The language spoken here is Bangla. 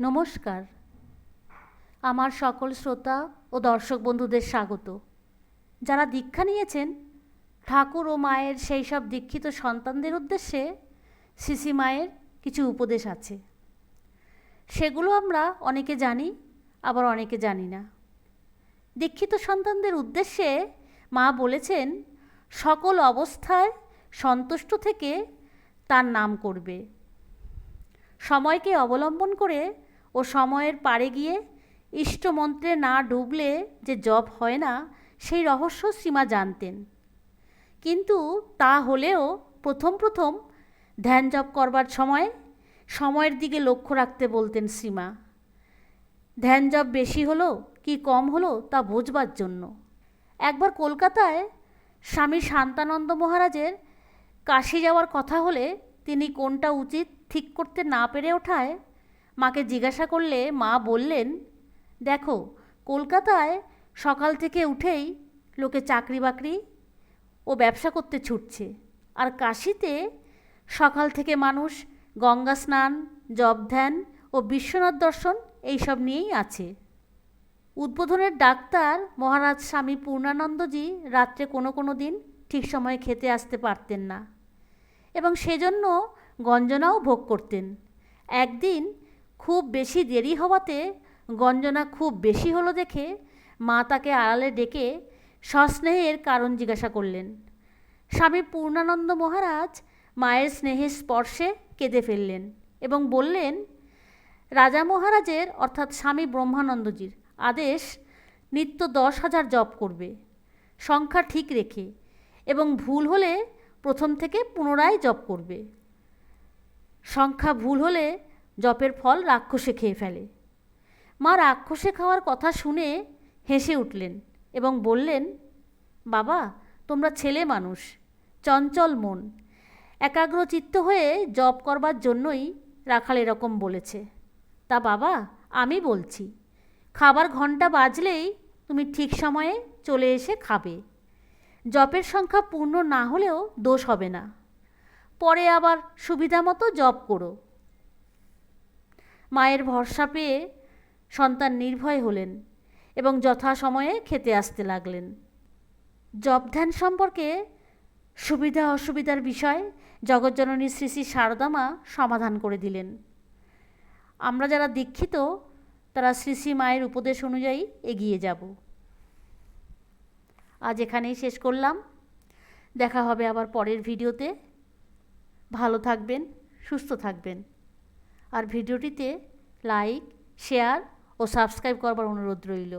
নমস্কার। আমার সকল শ্রোতা ও দর্শক বন্ধুদের স্বাগত। যারা দীক্ষা নিয়েছেন, ঠাকুর ও মায়ের সেই সব দীক্ষিত সন্তানদের উদ্দেশ্যে শিশি মায়ের কিছু উপদেশ আছে। সেগুলো আমরা অনেকে জানি, আবার অনেকে জানি না। দীক্ষিত সন্তানদের উদ্দেশ্যে মা বলেছেন, সকল অবস্থায় সন্তুষ্ট থেকে তার নাম করবে। সময়কে অবলম্বন করে ও সময়ের পারে গিয়ে ইষ্টমন্ত্রে না ডুবলে যে জব হয় না, সেই রহস্য সীমা জানতেন। কিন্তু তা হলেও প্রথম প্রথম ধ্যান জপ করবার সময় সময়ের দিকে লক্ষ্য রাখতে বলতেন সীমা। ধ্যান জপ বেশি হলো কি কম হলো তা বোঝবার জন্য। একবার কলকাতায় স্বামী শান্তানন্দ মহারাজের কাশি যাওয়ার কথা হলে তিনি কোনটা উচিত ঠিক করতে না পেরে ওঠায় মাকে জিজ্ঞাসা করলে মা বললেন, দেখো, কলকাতায় সকাল থেকে উঠেই লোকে চাকরি বাকরি ও ব্যবসা করতে ছুটছে। আর কাশিতে সকাল থেকে মানুষ গঙ্গা স্নান, জপ ধ্যান ও বিশ্বনাথ দর্শন এইসব নিয়েই আছে। উদ্বোধনের ডাক্তার মহারাজ স্বামী পূর্ণানন্দজি রাত্রে কোনো কোনো দিন ঠিক সময়ে খেতে আসতে পারতেন না। এবং সেজন্য গঞ্জনাও ভোগ করতেন। একদিন খুব বেশি দেরি হওয়াতে গঞ্জনা খুব বেশি হলো দেখে মা তাকে আড়ালে ডেকে সস্নেহের কারণ জিজ্ঞাসা করলেন। স্বামী পূর্ণানন্দ মহারাজ মায়ের স্নেহের স্পর্শে কেঁদে ফেললেন এবং বললেন, রাজা মহারাজের অর্থাৎ স্বামী ব্রহ্মানন্দজির আদেশ নিত্য দশ হাজার জপ করবে, সংখ্যা ঠিক রেখে এবং ভুল হলে প্রথম থেকে পুনরায় জপ করবে। সংখ্যা ভুল হলে জপের ফল রাক্ষসে খেয়ে ফেলে। মা রাক্ষসে খাওয়ার কথা শুনে হেসে উঠলেন এবং বললেন, বাবা, তোমরা ছেলে মানুষ, চঞ্চল মন। একাগ্রচিত্ত হয়ে জপ করবার জন্যই রাখাল এরকম বলেছে। তা বাবা, আমি বলছি, খাবার ঘণ্টা বাজলেই তুমি ঠিক সময়ে চলে এসে খাবে। জপের সংখ্যা পূর্ণ না হলেও দোষ হবে না। পরে আবার সুবিধা মতো জপ করো। মায়ের ভরসা পেয়ে সন্তান নির্ভয় হলেন এবং যথাসময়ে খেতে আসতে লাগলেন। জপ ধ্যান সম্পর্কে সুবিধা অসুবিধার বিষয় জগজ্জননী শ্রী শ্রী শারদা মা সমাধান করে দিলেন। আমরা যারা দীক্ষিত, তারা শ্রী শ্রী মায়ের উপদেশ অনুযায়ী এগিয়ে যাব। আজ এখানেই শেষ করলাম। দেখা হবে আবার পরের ভিডিওতে। ভালো থাকবেন, সুস্থ থাকবেন। আর ভিডিওটিতে লাইক শেয়ার ও সাবস্ক্রাইব করবার অনুরোধ রইল।